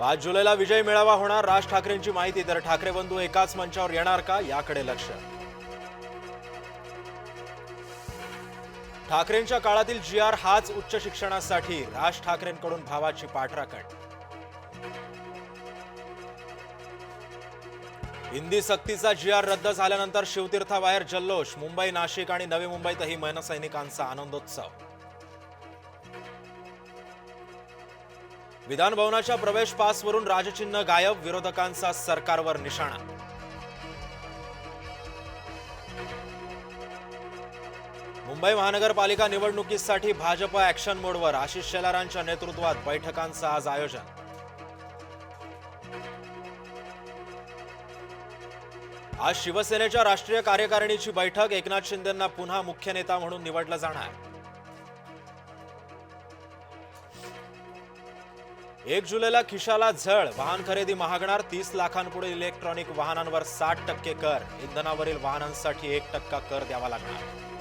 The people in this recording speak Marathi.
पाच जुलैला विजय मेळावा होणार. राज ठाकरेंची माहिती. तर ठाकरे बंधू एकाच मंचावर येणार का? याकडे लक्ष. ठाकरेंच्या काळातील जी आर हाच उच्च शिक्षणासाठी राज ठाकरेंकडून भावाची पाठराखण. हिंदी सक्तीचा जी आर रद्द झाल्यानंतर शिवतीर्थाबाहेर जल्लोष. मुंबई नाशिक आणि नवी मुंबईतही मनसैनिकांचा आनंदोत्सव. विधानभवनाच्या प्रवेश पासवरून राजचिन्ह गायब विरोधकांचा सरकारवर निशाणा. मुंबई महानगरपालिका निवडणुकीसाठी भाजप ऍक्शन मोडवर आशिष शेलारांच्या नेतृत्वात बैठकांचं आज आयोजन. आज शिवसेनेच्या राष्ट्रीय कार्यकारिणीची बैठक एकनाथ शिंदेंना पुन्हा मुख्य नेता म्हणून निवडलं जाणार. एक जुलैला खिशाला झळ. वाहन खरेदी महागणार तीस लाखांपुढे इलेक्ट्रॉनिक वाहनांवर साठ टक्के कर. इंधनावरील वाहनांसाठी एक टक्का कर द्यावा लागणार.